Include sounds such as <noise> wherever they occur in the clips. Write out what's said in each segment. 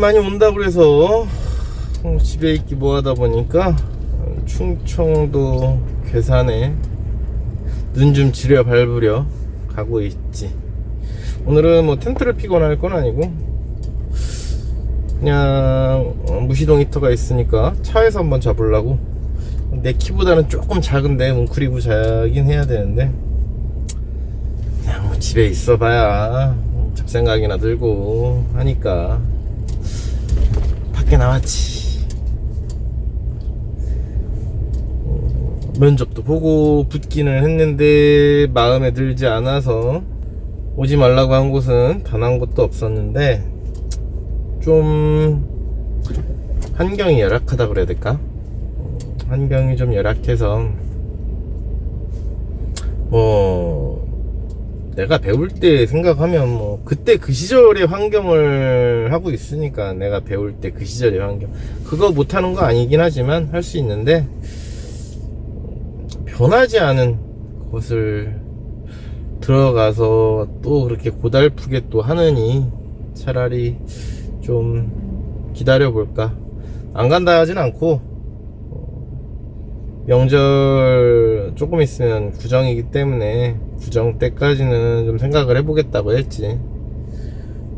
많이 온다 그래서 어, 집에 있기 뭐하다 보니까 어, 충청도 괴산에 눈 좀 지려 밟으려 가고 있지. 오늘은 뭐 텐트를 피거나 할 건 아니고 그냥 어, 무시동 히터가 있으니까 차에서 한번 잡으려고. 내 키보다는 조금 작은데 뭉클이고 자긴 해야 되는데. 그냥 뭐 집에 있어봐야 잡생각이나 들고 하니까 밖에 나왔지 어, 면접도 보고 붙기는 했는데 마음에 들지 않아서 오지 말라고 한 곳은 단 한 곳도 없었는데 좀 환경이 열악하다 그래야 될까? 어, 환경이 좀 열악해서 뭐 내가 배울 때 생각하면 뭐 그때 그 시절의 환경을 하고 있으니까 내가 배울 때 그 시절의 환경. 그거 못하는 거 아니긴 하지만 할 수 있는데 변하지 않은 곳을 들어가서 또 그렇게 고달프게 또 하느니 차라리 좀 기다려 볼까? 안 간다 하진 않고 어, 명절 조금 있으면 구정이기 때문에 구정 때까지는 좀 생각을 해보겠다고 했지.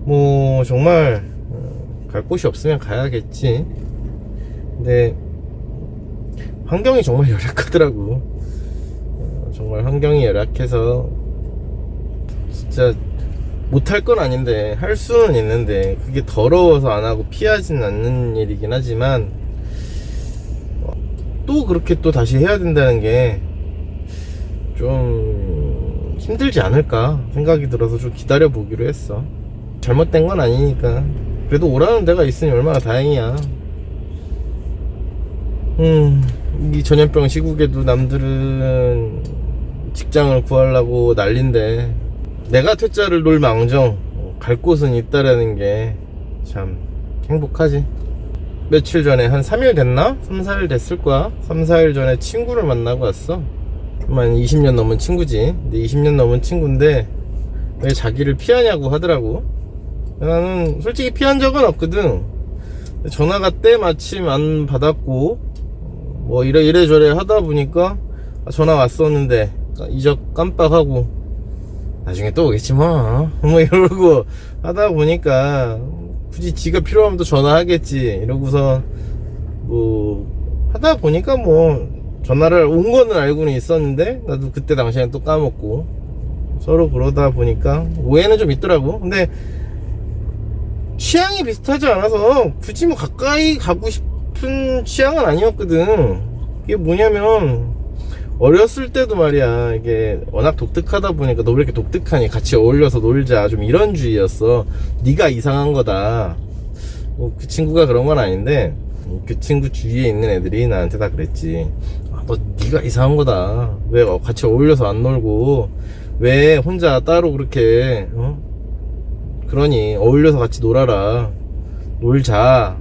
뭐 정말 어, 갈 곳이 없으면 가야겠지. 근데 환경이 정말 <laughs> 열악하더라고. 어, 정말 환경이 열악해서 진짜 못할 건 아닌데 할 수는 있는데 그게 더러워서 안 하고 피하진 않는 일이긴 하지만 어, 또 그렇게 또 다시 해야 된다는 게좀 힘들지 않을까 생각이 들어서 좀 기다려 보기로 했어. 잘못된 건 아니니까. 그래도 오라는 데가 있으니 얼마나 다행이야. 음 이 전염병 시국에도 남들은 직장을 구하려고 난린데 내가 퇴짜를 놀 망정 어, 갈 곳은 있다라는 게 참 행복하지. 며칠 전에 한 3일 됐나? 3, 4일 됐을 거야. 3, 4일 전에 친구를 만나고 왔어 한 20년 넘은 친구지 근데 20년 넘은 친구인데 왜 자기를 피하냐고 하더라고 나는 솔직히 피한 적은 없거든 전화가 때 마침 안 받았고 뭐 이래 이래저래 하다 보니까 아, 전화 왔었는데 이적 깜빡하고 나중에 또 오겠지 뭐. <laughs> 뭐 이러고 하다 보니까 굳이 지가 필요하면 또 전화하겠지. 이러고서 뭐 하다 보니까 뭐 전화를 온 거는 알고는 있었는데 나도 그때 당시엔 또 까먹고 서로 그러다 보니까 오해는 좀 있더라고. 근데 취향이 비슷하지 않아서 굳이 뭐 가까이 가고 싶은 취향은 아니었거든. 이게 뭐냐면 어렸을 때도 말이야. 이게 워낙 독특하다 보니까 너 왜 이렇게 독특하니? 같이 어울려서 놀자. 좀 이런 주의였어. 네가 이상한 거다. 뭐 그 친구가 그런 건 아닌데 그 친구 주위에 있는 애들이 나한테 다 그랬지. 아, 너 네가 이상한 거다. 왜 어, 같이 어울려서 안 놀고? 왜 혼자 따로 그렇게 어? 그러니 어울려서 같이 놀아라. 놀자.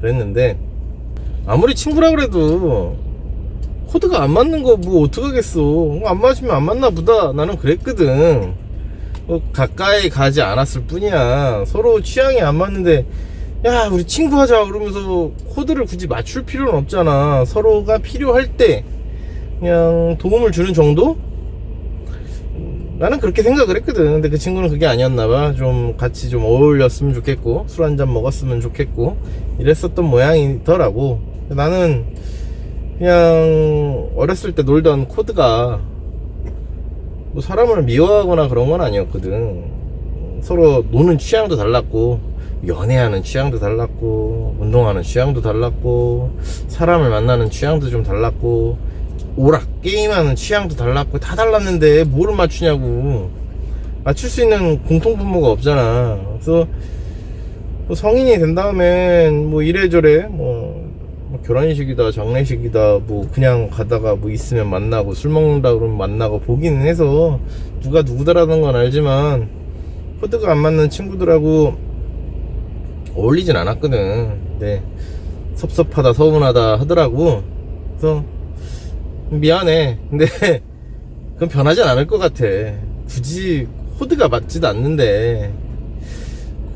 그랬는데 아무리 친구라 그래도 코드가 안 맞는 거 뭐 어떡하겠어. 안 맞으면 안 맞나 보다. 나는 그랬거든. 어, 가까이 가지 않았을 뿐이야. 서로 취향이 안 맞는데 야 우리 친구 하자. 그러면서 코드를 굳이 맞출 필요는 없잖아. 서로가 필요할 때 그냥 도움을 주는 정도? 음, 나는 그렇게 생각을 했거든. 근데 그 친구는 그게 아니었나봐. 좀 같이 좀 어울렸으면 좋겠고 술 한잔 먹었으면 좋겠고 이랬었던 모양이더라고. 나는 그냥 어렸을 때 놀던 코드가 뭐 사람을 미워하거나 그런 건 아니었거든. 서로 노는 취향도 달랐고 연애하는 취향도 달랐고 운동하는 취향도 달랐고 사람을 만나는 취향도 좀 달랐고 오락 게임하는 취향도 달랐고 다 달랐는데 뭐를 맞추냐고 맞출 수 있는 공통 분모가 없잖아. 그래서 뭐 성인이 된 다음엔 뭐 이래저래 뭐, 뭐 결혼식이다 장례식이다 뭐 그냥 가다가 뭐 있으면 만나고 술 먹는다 그러면 만나고 보기는 해서 누가 누구다라는 건 알지만 코드가 안 맞는 친구들하고 어울리진 않았거든. 근데 섭섭하다 서운하다 하더라고. 그래서 미안해. 근데 <laughs> 그건 변하진 않을 것 같아. 굳이 코드가 맞지도 않는데.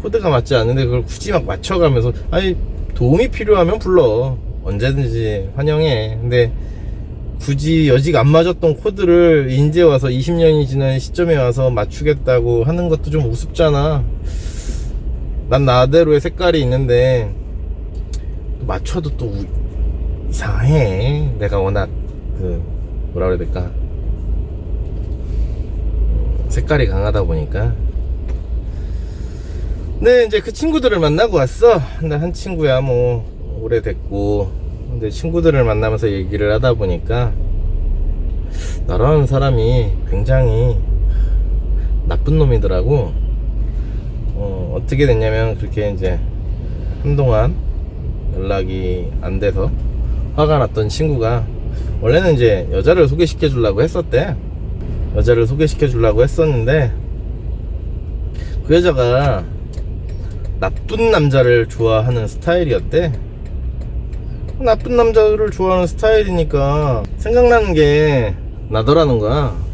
코드가 맞지 않는데 그걸 굳이 막 맞춰가면서. 아니 도움이 필요하면 불러. 언제든지 환영해. 근데 굳이 여직 안 맞았던 코드를 인제 와서 20년이 지난 시점에 와서 맞추겠다고 하는 것도 좀 우습잖아 난 나대로의 색깔이 있는데 맞춰도 또 우- 이상해. 내가 워낙 그 뭐라 그래야 될까? 음, 색깔이 강하다 보니까. 네 이제 그 친구들을 만나고 왔어. 근데 한 친구야 뭐 오래됐고. 근데 친구들을 만나면서 얘기를 하다 보니까 나라는 사람이 굉장히 나쁜 놈이더라고 어, 어떻게 됐냐면 그렇게 이제 한동안 연락이 안 돼서 화가 났던 친구가 원래는 이제 여자를 소개시켜 주려고 했었대. 여자를 소개시켜 주려고 했었는데 그 여자가 나쁜 남자를 좋아하는 스타일이었대. 나쁜 남자를 좋아하는 스타일이니까 생각나는 게 나더라는 거야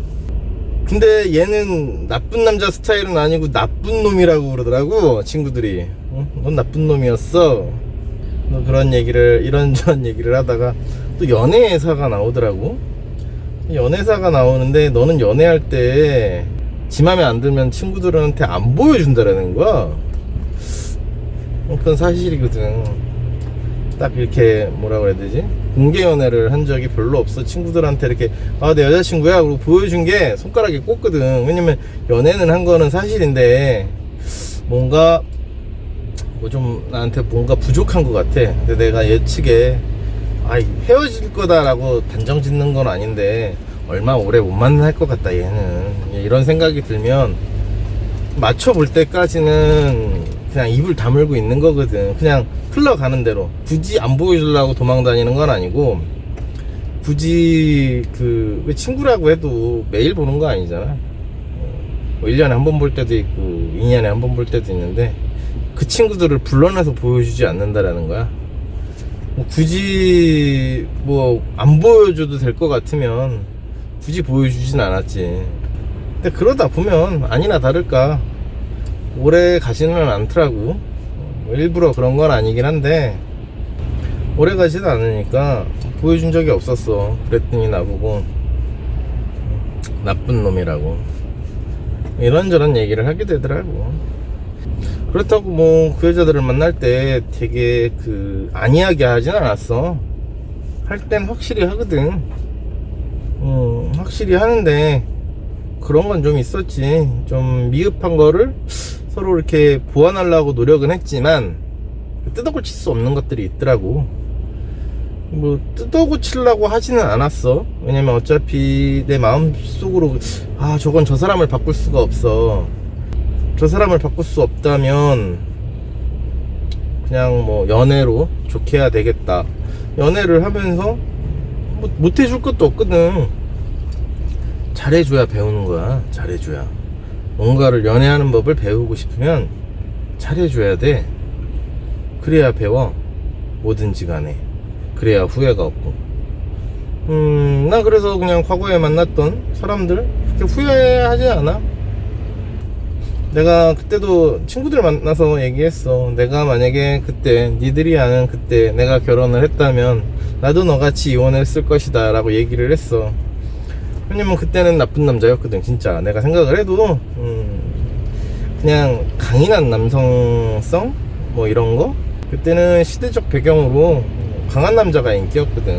근데 얘는 나쁜 남자 스타일은 아니고 나쁜 놈이라고 그러더라고 친구들이. 어? 넌 나쁜 놈이었어. 뭐 그런 얘기를 이런저런 <laughs> 얘기를 하다가 또 연애사가 나오더라고. 연애사가 나오는데 너는 연애할 때 지 맘에 안 들면 친구들한테 안 보여준다라는 거야. 어, 그건 사실이거든. 딱 이렇게 뭐라고 해야 되지 공개 연애를 한 적이 별로 없어. 친구들한테 이렇게 아 내 여자친구야? 그러고 보여준 게 손가락에 꽂거든. 왜냐면 연애는 한 거는 사실인데 뭔가 뭐 좀 나한테 뭔가 부족한 것 같아. 근데 내가 예측에 아 헤어질 거다라고 단정 짓는 건 아닌데 얼마 오래 못 만날 것 같다 얘는. 이런 생각이 들면 맞춰볼 때까지는 그냥 입을 다물고 있는 거거든. 그냥 흘러가는 대로. 굳이 안 보여주려고 도망 다니는 건 아니고, 굳이 그, 왜 친구라고 해도 매일 보는 거 아니잖아. 어, 뭐 1년에 한 번 볼 때도 있고, 2년에 한 번 볼 때도 있는데, 그 친구들을 불러내서 보여주지 않는다라는 거야. 뭐 굳이 뭐 안 보여줘도 될 것 같으면 굳이 보여주진 않았지. 근데 그러다 보면 아니나 다를까 오래 가지는 않더라고. 어, 뭐 일부러 그런 건 아니긴 한데 오래 가지는 않으니까 보여준 적이 없었어. 그랬더니 나보고 음, 나쁜 놈이라고. 이런저런 얘기를 하게 되더라고. 그렇다고 뭐 그 여자들을 만날 때 되게 그 안이하게 하진 않았어. 할 땐 확실히 하거든. 음, 확실히 하는데 그런 건 좀 있었지. 좀 미흡한 거를 서로 이렇게 보완하려고 노력은 했지만 뜯어고칠 수 없는 것들이 있더라고. 뭐 뜯어고치려고 하지는 않았어. 왜냐면 어차피 내 마음 속으로 아 저건 저 사람을 바꿀 수가 없어. 저 사람을 바꿀 수 없다면 그냥 뭐 연애로 좋게 해야 되겠다. 연애를 하면서 뭐 못해줄 것도 없거든. 잘해줘야 배우는 거야. 잘해줘야. 뭔가를 연애하는 법을 배우고 싶으면 잘해줘야 돼. 그래야 배워. 뭐든지 간에. 그래야 후회가 없고. 음, 나 그래서 그냥 과거에 만났던 사람들, 그렇게 후회하지 않아. 내가 그때도 친구들 만나서 얘기했어. 내가 만약에 그때, 니들이 아는 그때 내가 결혼을 했다면, 나도 너같이 이혼했을 것이다. 라고 얘기를 했어. 왜냐면 그때는 나쁜 남자였거든 진짜. 내가 생각을 해도 음, 그냥 강인한 남성성? 뭐 이런 거? 그때는 시대적 배경으로 강한 남자가 인기였거든.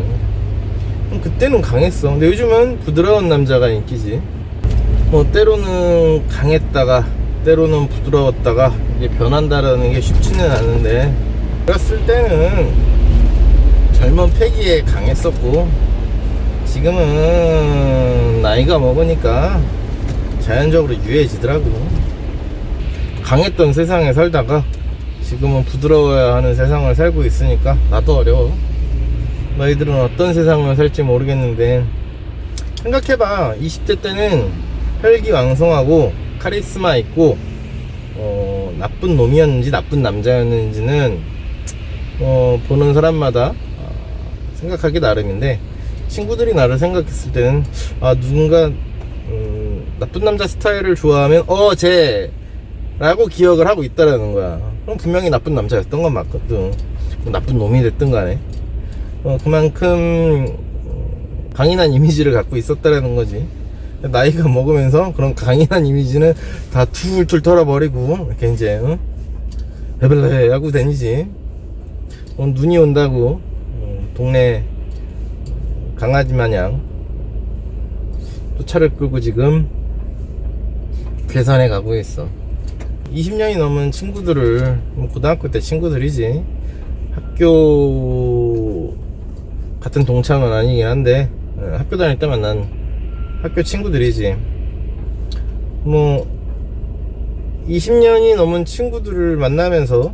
음, 그때는 강했어. 근데 요즘은 부드러운 남자가 인기지. 뭐 때로는 강했다가 때로는 부드러웠다가 이게 변한다라는 게 쉽지는 않은데 어렸을 때는 젊은 패기에 강했었고 지금은 나이가 먹으니까 자연적으로 유해지더라고. 강했던 세상에 살다가 지금은 부드러워야 하는 세상을 살고 있으니까 나도 어려워. 너희들은 어떤 세상을 살지 모르겠는데 생각해봐. 20대 때는 혈기왕성하고 카리스마 있고 어, 나쁜 놈이었는지 나쁜 남자였는지는 어, 보는 사람마다 어, 생각하기 나름인데 친구들이 나를 생각했을 때는 아 누군가 음, 나쁜 남자 스타일을 좋아하면 어쟤! 라고 기억을 하고 있다라는 거야. 그럼 분명히 나쁜 남자였던 건 맞거든. 뭐 나쁜 놈이 됐든 간에. 어, 그만큼 어, 강인한 이미지를 갖고 있었다라는 거지. 나이가 먹으면서 그런 강인한 이미지는 다 툴툴 털어버리고 이렇게 이제 응? 베벨레 하고 다니지. 어, 눈이 온다고 어, 동네 강아지 마냥 또 차를 끌고 지금 괴산에 가고 있어. 20년이 넘은 친구들을 뭐 고등학교 때 친구들이지. 학교 같은 동창은 아니긴 한데 어, 학교 다닐 때 만난 학교 친구들이지. 뭐 20년이 넘은 친구들을 만나면서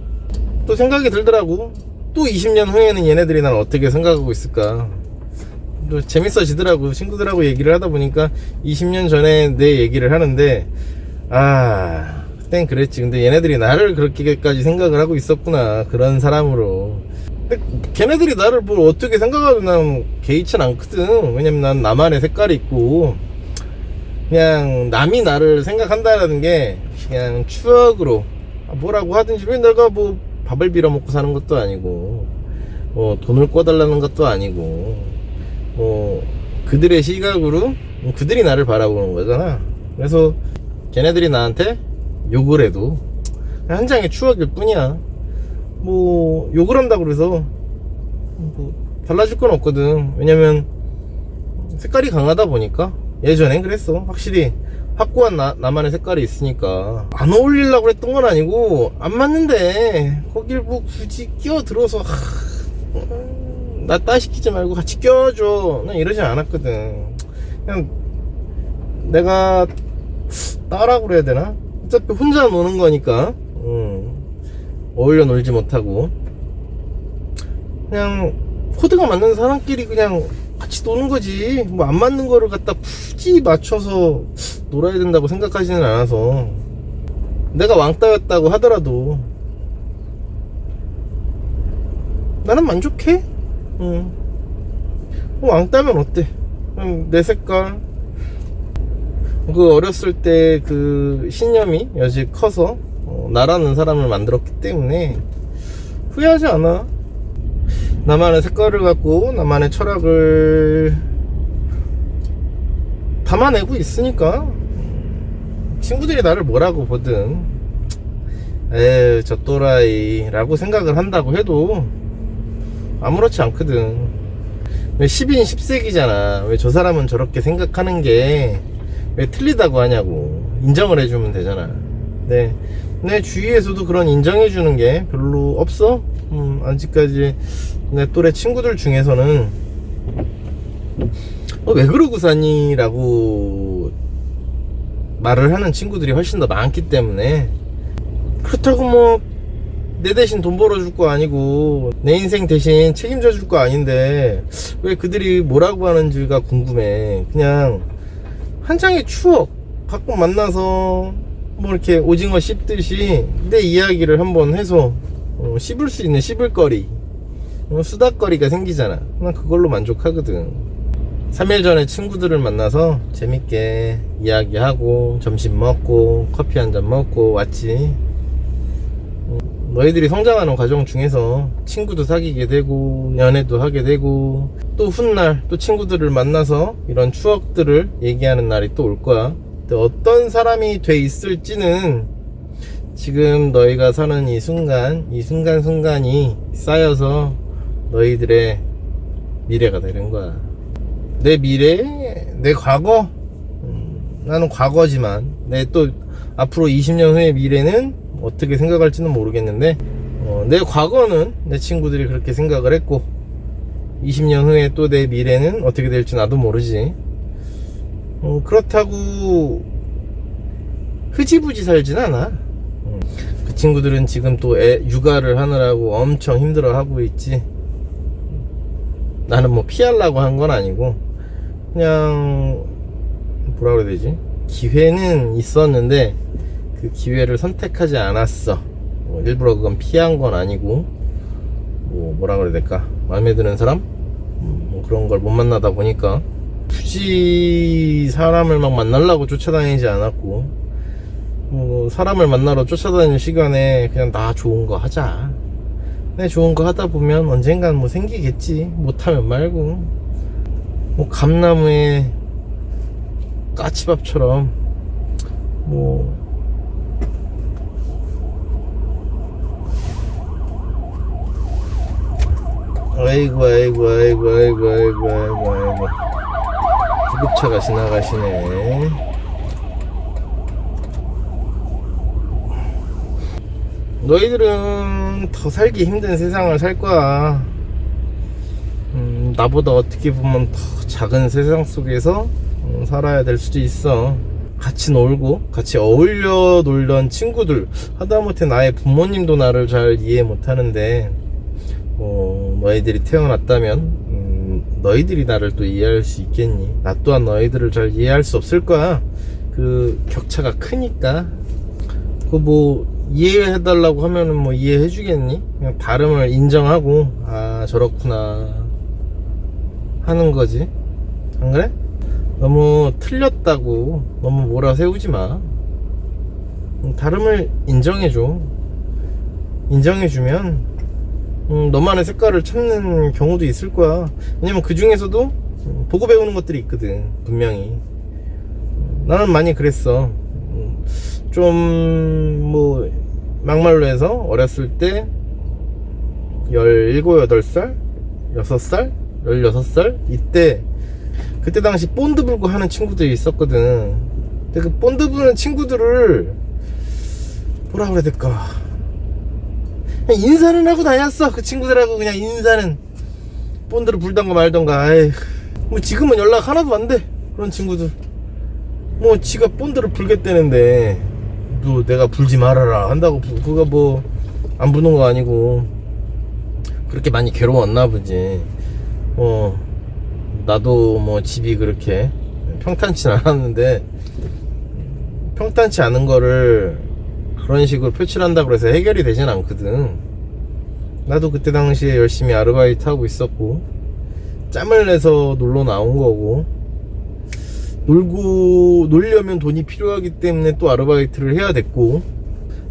또 생각이 들더라고. 또 20년 후에는 얘네들이 날 어떻게 생각하고 있을까? 또 재밌어지더라고. 친구들하고 얘기를 하다 보니까 20년 전에 내 얘기를 하는데 아 그땐 그랬지. 근데 얘네들이 나를 그렇게까지 생각을 하고 있었구나. 그런 사람으로. 근데 걔네들이 나를 뭘 어떻게 생각하든 난 개의치 않거든. 왜냐면 난 나만의 색깔이 있고 그냥 남이 나를 생각한다는 게 그냥 추억으로 아, 뭐라고 하든지. 왜 내가 뭐 밥을 빌어 먹고 사는 것도 아니고 뭐 돈을 꿔달라는 것도 아니고 뭐 그들의 시각으로 그들이 나를 바라보는 거잖아. 그래서 걔네들이 나한테 욕을 해도 한 장의 추억일 뿐이야. 뭐 욕을 한다고 그래서 뭐 달라질 건 없거든. 왜냐면 색깔이 강하다 보니까 예전엔 그랬어. 확실히 확고한 나, 나만의 색깔이 있으니까. 안 어울리려고 그랬던 건 아니고 안 맞는데 거길 뭐 굳이 끼어들어서 하, 음, 나 따시키지 말고 같이 껴줘. 난 이러진 않았거든. 그냥 내가 따라고 그래야 되나? 어차피 혼자 노는 거니까. 음, 어울려 놀지 못하고. 그냥 코드가 맞는 사람끼리 그냥 같이 노는 거지. 뭐 안 맞는 거를 갖다 굳이 맞춰서 놀아야 된다고 생각하지는 않아서. 내가 왕따였다고 하더라도. 나는 만족해 응. 뭐 왕따면 어때? 그냥 내 색깔. 그 어렸을 때 그 신념이 여지 커서 어, 나라는 사람을 만들었기 때문에 후회하지 않아. 나만의 색깔을 갖고 나만의 철학을 담아내고 있으니까. 친구들이 나를 뭐라고 보든 에휴 저 또라이 라고 생각을 한다고 해도 아무렇지 않거든. 왜 10인 10색이잖아. 왜 저 사람은 저렇게 생각하는 게 왜 틀리다고 하냐고. 인정을 해주면 되잖아. 네. 내 주위에서도 그런 인정해주는 게 별로 없어. 음, 아직까지 내 또래 친구들 중에서는. 어, 왜 그러고 사니? 라고 말을 하는 친구들이 훨씬 더 많기 때문에. 그렇다고 뭐 내 대신 돈 벌어줄 거 아니고 내 인생 대신 책임져 줄 거 아닌데 왜 그들이 뭐라고 하는지가 궁금해. 그냥 한 장의 추억 가끔 만나서 뭐 이렇게 오징어 씹듯이 내 이야기를 한번 해서 어, 씹을 수 있는 씹을 거리 어, 수다거리가 생기잖아. 난 그걸로 만족하거든. 3일 전에 친구들을 만나서 재밌게 이야기하고 점심 먹고 커피 한 잔 먹고 왔지. 어, 너희들이 성장하는 과정 중에서 친구도 사귀게 되고 연애도 하게 되고 또 훗날 또 친구들을 만나서 이런 추억들을 얘기하는 날이 또 올 거야. 어떤 사람이 돼 있을지는 지금 너희가 사는 이 순간 이 순간순간이 쌓여서 너희들의 미래가 되는 거야. 내 미래 내 과거? 음, 나는 과거지만 내 또 앞으로 20년 후의 미래는 어떻게 생각할지는 모르겠는데 어, 내 과거는 내 친구들이 그렇게 생각을 했고 20년 후에 또 내 미래는 어떻게 될지 나도 모르지. 어, 그렇다고 흐지부지 살진 않아. 음, 그 친구들은 지금 또 애, 육아를 하느라고 엄청 힘들어 하고 있지. 나는 뭐 피하려고 한 건 아니고 그냥 뭐라 그래야 되지? 기회는 있었는데 그 기회를 선택하지 않았어 뭐 일부러 그건 피한 건 아니고 뭐 뭐라 그래야 될까 마음에 드는 사람 음, 뭐 그런 걸 못 만나다 보니까 굳이 사람을 막 만나려고 쫓아다니지 않았고 뭐 사람을 만나러 쫓아다니는 시간에 그냥 나 좋은 거 하자. 내 좋은 거 하다 보면 언젠간 뭐 생기겠지. 못하면 말고. 뭐 감나무에 까치밥처럼 뭐 아이고 아이고 아이고 아이고 아이고 아이고 아이고. 구급차가 지나가시네. 너희들은 더 살기 힘든 세상을 살 거야. 음, 나보다 어떻게 보면 더 작은 세상 속에서 음, 살아야 될 수도 있어. 같이 놀고 같이 어울려 놀던 친구들. 하다못해 나의 부모님도 나를 잘 이해 못하는데. 뭐 너희들이 태어났다면 음, 너희들이 나를 또 이해할 수 있겠니? 나 또한 너희들을 잘 이해할 수 없을 거야. 그 격차가 크니까. 그 뭐 이해해달라고 하면은 뭐 이해해주겠니? 그냥 다름을 인정하고 아 저렇구나 하는 거지. 안 그래? 너무 틀렸다고 너무 몰아 세우지 마. 음, 다름을 인정해줘. 인정해주면 음, 너만의 색깔을 찾는 경우도 있을 거야. 왜냐면 그 중에서도 음, 보고 배우는 것들이 있거든, 분명히. 음, 나는 많이 그랬어. 음, 좀, 뭐, 막말로 해서 어렸을 때, 17, 8살? 6살? 16살? 이때, 그때 당시 본드 불고 하는 친구들이 있었거든. 근데 그 본드 부는 친구들을, 뭐라 그래야 될까. 인사는 하고 다녔어. 그 친구들하고 그냥 인사는. 본드를 불던가 말던가. 아이. 뭐 지금은 연락 하나도 안 돼. 그런 친구들. 뭐 지가 본드를 불겠다는데. 또 내가 불지 말아라 한다고 부- 그거 뭐 안 부는 거 아니고. 그렇게 많이 괴로웠나 보지. 어. 나도 뭐 집이 그렇게 평탄치 않았는데. 평탄치 않은 거를 그런 식으로 표출 한다고 해서 해결이 되진 않거든. 나도 그때 당시에 열심히 아르바이트 하고 있었고, 짬을 내서 놀러 나온 거고, 놀고, 놀려면 돈이 필요하기 때문에 또 아르바이트를 해야 됐고,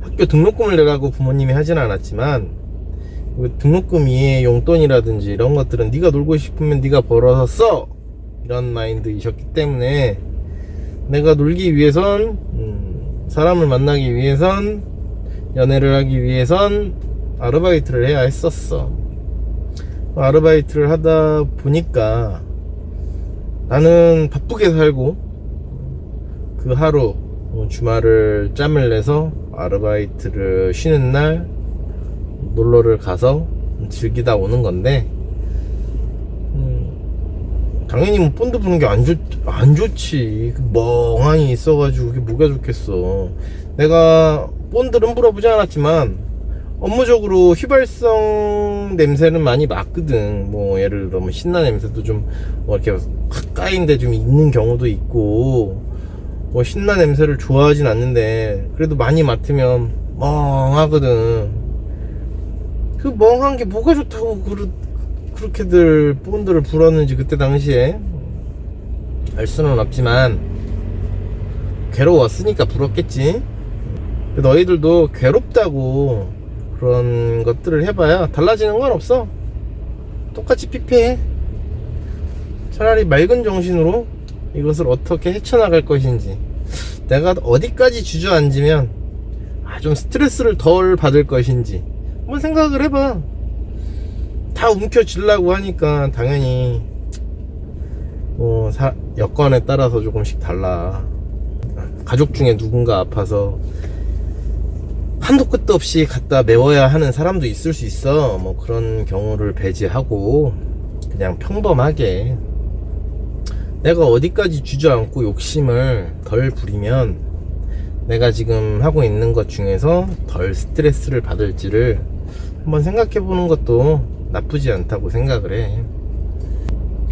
학교 등록금을 내라고 부모님이 하진 않았지만, 그 등록금 이외의 용돈이라든지 이런 것들은 네가 놀고 싶으면 네가 벌어서 써! 이런 마인드이셨기 때문에, 내가 놀기 위해선, 음, 사람을 만나기 위해선, 연애를 하기 위해선 아르바이트를 해야 했었어. 아르바이트를 하다 보니까 나는 바쁘게 살고 그 하루 어, 주말을 짬을 내서 아르바이트를 쉬는 날 놀러를 가서 즐기다 오는 건데 음, 당연히 뭐 본드 부는 게 안 좋, 안 좋지. 그 멍하니 있어가지고 그게 뭐가 좋겠어. 내가 본드는 불어보지 않았지만, 업무적으로 휘발성 냄새는 많이 맡거든. 뭐, 예를 들어, 뭐, 신나 냄새도 좀, 뭐, 이렇게 가까이인데 좀 있는 경우도 있고, 뭐, 신나 냄새를 좋아하진 않는데, 그래도 많이 맡으면 멍하거든. 그 멍한 게 뭐가 좋다고, 그렇, 그렇게들 본드를 불었는지 그때 당시에 알 수는 없지만 괴로웠으니까 불었겠지. 너희들도 괴롭다고 그런 것들을 해봐야 달라지는 건 없어. 똑같이 피폐해. 차라리 맑은 정신으로 이것을 어떻게 헤쳐나갈 것인지. 내가 어디까지 주저앉으면 아, 좀 스트레스를 덜 받을 것인지 한번 생각을 해봐 다 움켜쥐려고 하니까 당연히 뭐 사- 여건에 따라서 조금씩 달라. 가족 중에 누군가 아파서 한도 끝도 없이 갖다 메워야 하는 사람도 있을 수 있어. 뭐 그런 경우를 배제하고 그냥 평범하게. 내가 어디까지 주저앉고 욕심을 덜 부리면 내가 지금 하고 있는 것 중에서 덜 스트레스를 받을지를 한번 생각해 보는 것도 나쁘지 않다고 생각을 해.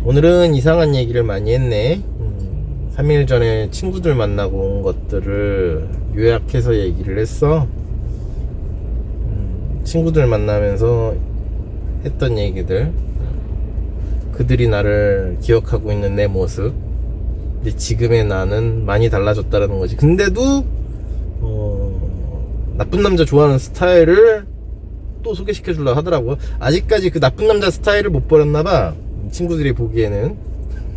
오늘은 이상한 얘기를 많이 했네. 음, 3일 전에 친구들 만나고 온 것들을 요약해서 얘기를 했어. 음, 친구들 만나면서 했던 얘기들. 그들이 나를 기억하고 있는 내 모습. 근데 지금의 나는 많이 달라졌다는 거지. 근데도, 어, 나쁜 남자 좋아하는 스타일을 또 소개시켜 주려고 하더라고요. 아직까지 그 나쁜 남자 스타일을 못 버렸나 봐. 친구들이 보기에는.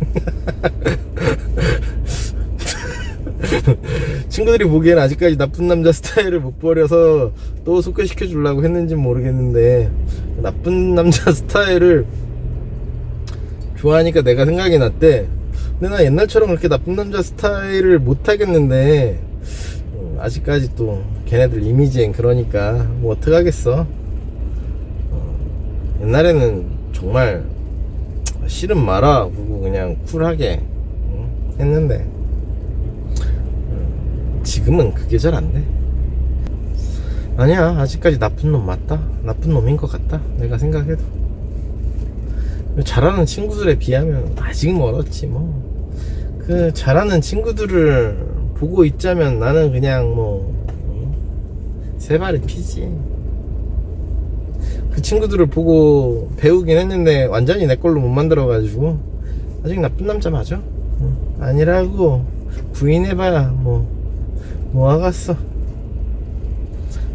<laughs> 친구들이 보기에는 아직까지 나쁜 남자 스타일을 못 버려서 또 소개시켜 주려고 했는지 모르겠는데 나쁜 남자 <laughs> 스타일을 좋아하니까 내가 생각이 났대. 근데 나 옛날처럼 그렇게 나쁜 남자 스타일을 못 하겠는데 음, 아직까지 또 걔네들 이미지엔 그러니까 뭐 어떡하겠어. 어, 옛날에는 정말 싫은 마라 보고 그냥 쿨하게 응, 했는데 음, 지금은 그게 잘 안 돼. 아니야 아직까지 나쁜 놈 맞다 나쁜 놈인 것 같다 내가 생각해도 잘하는 친구들에 비하면 아직 멀었지 뭐 그 잘하는 친구들을 보고 있자면 나는 그냥 뭐 응? 세 발이 피지 그 친구들을 보고 배우긴 했는데 완전히 내 걸로 못 만들어 가지고 아직 나쁜 남자 맞아? 응. 아니라고 부인해봐야 뭐 뭐하겠어?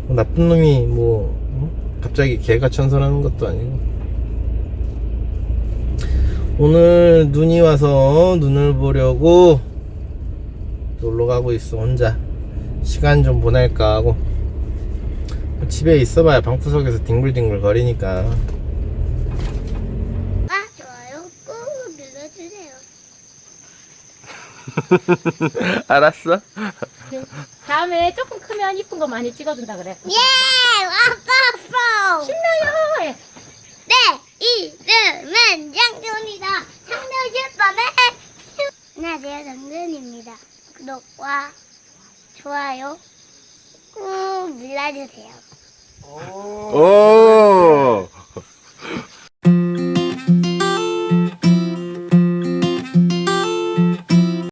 뭐 나쁜 놈이 뭐 응? 갑자기 개가 천선하는 것도 아니고. 오늘 눈이 와서 눈을 보려고 놀러 가고 있어 혼자. 시간 좀 보낼까 하고 집에 있어봐야 방구석에서 뒹굴뒹굴 거리니까 아, 좋아요 꾹 눌러주세요. <laughs> 알았어 다음에 조금 크면 이쁜 거 많이 찍어준다 그래. 예! 와빠뽀! 신나요. 예. 네! 이름은 장준이다. 상대줄 밤에 안녕하세요. 장준입니다. 구독과 좋아요 꾹 눌러주세요. 오